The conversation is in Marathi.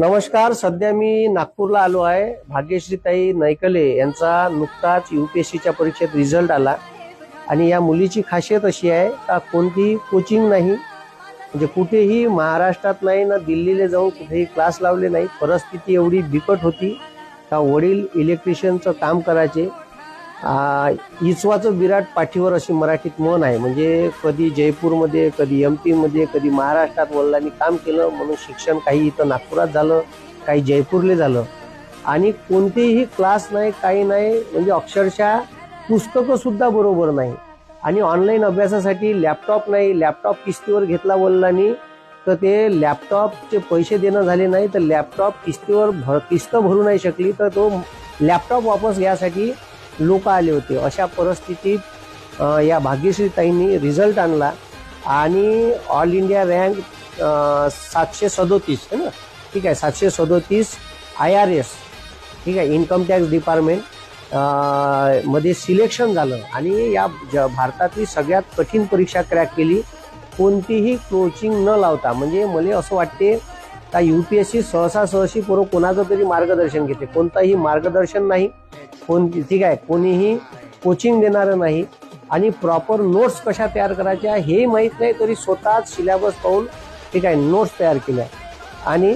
नमस्कार सध्या मी नागपूरला आलो आहे. भाग्यश्रीताई नैकले यांचा नुकताच युपीएससीच्या परीक्षेत रिझल्ट आला. आणि या मुलीची खासियत अशी आहे का कोणतीही कोचिंग नाही. म्हणजे कुठेही महाराष्ट्रात नाही ना दिल्लीला जाऊन कुठेही क्लास लावले नाही. परिस्थिती एवढी बिकट होती का वडील इलेक्ट्रिशियनचं काम करायचे. इचवाचं विराट पाठीवर अशी मराठीत म्हण आहे. म्हणजे कधी जयपूरमध्ये कधी एम पीमध्ये कधी महाराष्ट्रात वडिलांनी काम केलं म्हणून शिक्षण काही इथं नागपुरात झालं काही जयपूरले झालं. आणि कोणतेही क्लास नाही काही नाही म्हणजे अक्षरशः पुस्तकंसुद्धा बरोबर नाही. आणि ऑनलाईन अभ्यासासाठी लॅपटॉप नाही लॅपटॉप किस्तीवर घेतला वडिलांनी तर ते लॅपटॉपचे पैसे देणं झाले नाही तर लॅपटॉप किस्तीवर भर किस्त भरू नाही शकली तर तो लॅपटॉप वापस घ्यासाठी लोक आले होते. अशा परिस्थितीत या भाग्यश्रीताईंनी रिझल्ट आणला आणि ऑल इंडिया रँक सातशे सदोतीस है ना? ठीक आहे सातशे सदोतीस आय आर एस ठीक आहे इन्कम टॅक्स डिपार्टमेंटमध्ये सिलेक्शन झालं आणि या ज- भारतातली सगळ्यात कठीण परीक्षा क्रॅक केली. कोणतीही कोचिंग न लावता म्हणजे मला असं वाटते का यू पी एस सहसा सहशी पूर्व कोणाचं तरी मार्गदर्शन घेते. कोणताही मार्गदर्शन नाही. कोण ठीक आहे कोणीही कोचिंग देणारं नाही आणि प्रॉपर नोट्स कशा तयार करायच्या हे माहीत नाही तरी स्वतःच सिलेबस पाहून ठीक आहे नोट्स तयार केल्या. आणि